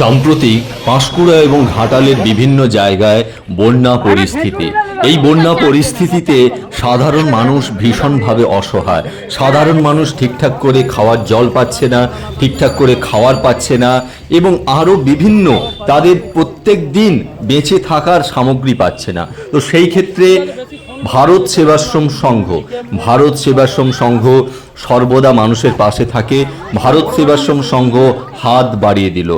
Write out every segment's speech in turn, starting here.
সাম্প্রতিক পাঁশকুড়া এবং ঘাটালের বিভিন্ন জায়গায় বন্যা পরিস্থিতি। এই বন্যা পরিস্থিতিতে সাধারণ মানুষ ভীষণভাবে অসহায়। সাধারণ মানুষ ঠিকঠাক করে খাওয়ার জল পাচ্ছে না, ঠিকঠাক করে খাওয়ার পাচ্ছে না এবং আরও বিভিন্ন তাদের প্রত্যেক দিন বেঁচে থাকার সামগ্রী পাচ্ছে না। তো সেই ক্ষেত্রে ভারত সেবাশ্রম সংঘ। ভারত সেবাশ্রম সংঘ সর্বদা মানুষের পাশে থাকে। ভারত সেবাশ্রম সংঘ হাত বাড়িয়ে দিল।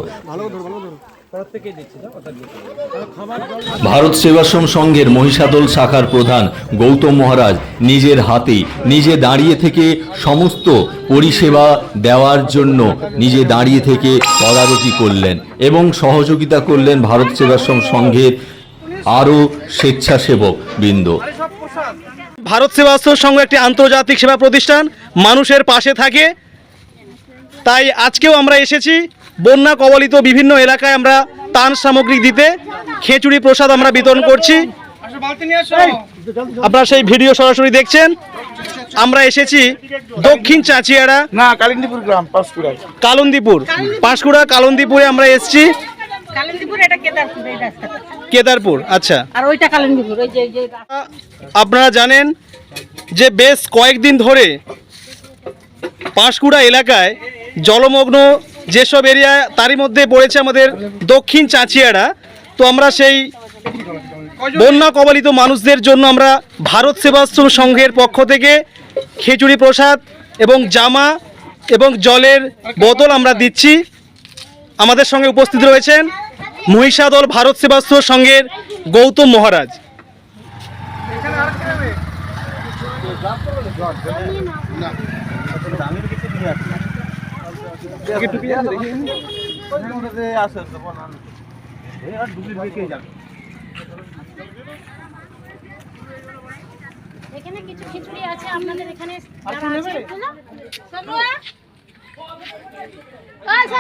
ভারত সেবাশ্রম সংঘের মহিষাদল শাখার প্রধান গৌতম মহারাজ নিজের হাতেই নিজে দাঁড়িয়ে থেকে সমস্ত পরিষেবা দেওয়ার জন্য নিজে দাঁড়িয়ে থেকে তদারকি করলেন এবং সহযোগিতা করলেন ভারত সেবাশ্রম সংঘের আরও স্বেচ্ছাসেবক বৃন্দ। ভারত সেবাশ্রম সংঘ একটি আন্তর্জাতিক সেবা প্রতিষ্ঠান। মানুষের পাশে থাকে। তাই আজকেও আমরা এসেছি। বন্যা কবলিত বিভিন্ন এলাকায় আমরা তান সামগ্রী দিতে। খেচুড়ি প্রসাদ আমরা বিতরণ করছি। আপনারা সেই ভিডিও সরাসরি দেখছেন। আমরা এসেছি দক্ষিণ চাচিয়াড়া। না কালিন্দীপুর গ্রাম পাঁশকুড়ায় কালন্দিপুর। পাঁশকুড়া কালন্দিপুরে আমরা এসেছি। কালিন্দীপুর এটা কেদারপুর এই রাস্তাটা। কেদারপুর আচ্ছা। আর ওইটা কালিন্দীপুর ওই যে আপনারা জানেন যে বেশ কয়েকদিন ধরে পাঁশকুড়া এলাকায় জলমগ্ন যেসব এরিয়া তারই মধ্যে পড়েছে আমাদের দক্ষিণ চাঁচিয়াড়া। তো আমরা সেই বন্যা কবলিত মানুষদের জন্য আমরা ভারত সেবাশ্রম সংঘের পক্ষ থেকে খিচুড়ি প্রসাদ এবং জামা এবং জলের বোতল আমরা দিচ্ছি। আমাদের সঙ্গে উপস্থিত রয়েছেন মহিষাদল ভারত সেবাশ্রম সংঘের গৌতম মহারাজ। এখানে কিছু খিচুড়ি আছে আপনাদের এখানে আছে